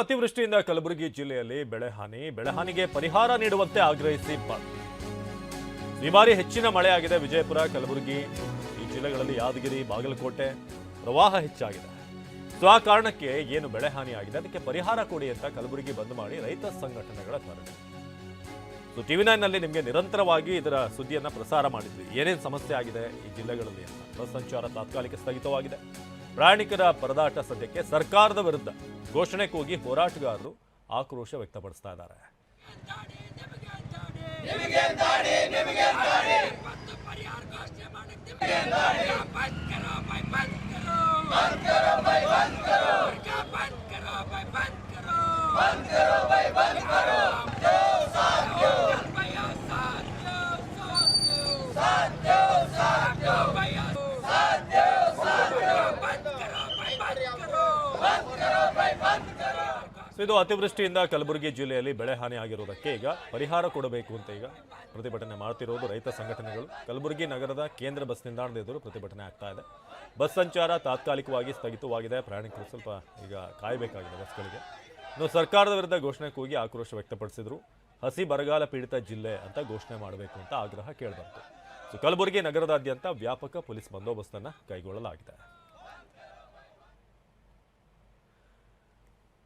ಅತಿವೃಷ್ಟಿಯಿಂದ ಕಲಬುರಗಿ ಜಿಲ್ಲೆಯಲ್ಲಿ ಬೆಳೆಹಾನಿ ಬೆಳೆಹಾನಿಗೆ ಬೆಳೆ ಹಾನಿಗೆ ಪರಿಹಾರ ನೀಡುವಂತೆ ಆಗ್ರಹಿಸಿ ಬಂದ್. ಈ ಬಾರಿ ಹೆಚ್ಚಿನ ಮಳೆಯಾಗಿದೆ. ವಿಜಯಪುರ, ಕಲಬುರಗಿ ಈ ಜಿಲ್ಲೆಗಳಲ್ಲಿ ಯಾದಗಿರಿ, ಬಾಗಲಕೋಟೆ ಪ್ರವಾಹ ಹೆಚ್ಚಾಗಿದೆ. ಸೊ, ಆ ಕಾರಣಕ್ಕೆ ಏನು ಬೆಳೆಹಾನಿ ಆಗಿದೆ? ಅದಕ್ಕೆ ಪರಿಹಾರ ಕೊಡಿ ಅಂತ ಕಲಬುರಗಿ ಬಂದ್ ಮಾಡಿ ರೈತ ಸಂಘಟನೆಗಳ ಧರಣಿ ಸೊ ಟಿವಿ ನೈನ್ನಲ್ಲಿ ನಿಮಗೆ ನಿರಂತರವಾಗಿ ಇದರ ಸುದ್ದಿಯನ್ನ ಪ್ರಸಾರ ಮಾಡಿದ್ವಿ. ಏನೇನು ಸಮಸ್ಯೆ ಆಗಿದೆ ಈ ಜಿಲ್ಲೆಗಳಲ್ಲಿ ಅಂತ. ಬಸ್ ಸಂಚಾರ ತಾತ್ಕಾಲಿಕ ಸ್ಥಗಿತವಾಗಿದೆ. ಪ್ರಯಾಣಿಕರ ಪರದಾಟ ಸದ್ಯಕ್ಕೆ ಸರ್ಕಾರದ ವಿರುದ್ಧ. ಘೋಷಣೆ ಕೂಗಿ ಹೋರಾಟಗಾರರು ಆಕ್ರೋಶ ವ್ಯಕ್ತಪಡಿಸ್ತಾ ಇದ್ದಾರೆ. ಸೊ ಇದು ಅತಿವೃಷ್ಟಿಯಿಂದ ಕಲಬುರಗಿ ಜಿಲ್ಲೆಯಲ್ಲಿ ಬೆಳೆ ಹಾನಿ ಆಗಿರುವುದಕ್ಕೆ ಈಗ ಪರಿಹಾರ ಕೊಡಬೇಕು ಅಂತ ಈಗ ಪ್ರತಿಭಟನೆ ಮಾಡ್ತಿರೋದು ರೈತ ಸಂಘಟನೆಗಳು. ಕಲಬುರಗಿ ನಗರದ ಕೇಂದ್ರ ಬಸ್ ನಿಲ್ದಾಣದ ಎದುರು ಪ್ರತಿಭಟನೆ ಆಗ್ತಾ ಇದೆ. ಬಸ್ ಸಂಚಾರ ತಾತ್ಕಾಲಿಕವಾಗಿ ಸ್ಥಗಿತವಾಗಿದೆ. ಪ್ರಯಾಣಿಕರು ಸ್ವಲ್ಪ ಈಗ ಕಾಯಬೇಕಾಗಿದೆ ಬಸ್ಗಳಿಗೆ. ಇನ್ನು ಸರ್ಕಾರದ ವಿರುದ್ಧ ಘೋಷಣೆ ಕೂಗಿ ಆಕ್ರೋಶ ವ್ಯಕ್ತಪಡಿಸಿದರು. ಹಸಿ ಬರಗಾಲ ಪೀಡಿತ ಜಿಲ್ಲೆ ಅಂತ ಘೋಷಣೆ ಮಾಡಬೇಕು ಅಂತ ಆಗ್ರಹ ಕೇಳಿಬಂತು. ಸೊ, ಕಲಬುರಗಿ ನಗರದಾದ್ಯಂತ ವ್ಯಾಪಕ ಪೊಲೀಸ್ ಬಂದೋಬಸ್ತನ್ನು ಕೈಗೊಳ್ಳಲಾಗಿದೆ.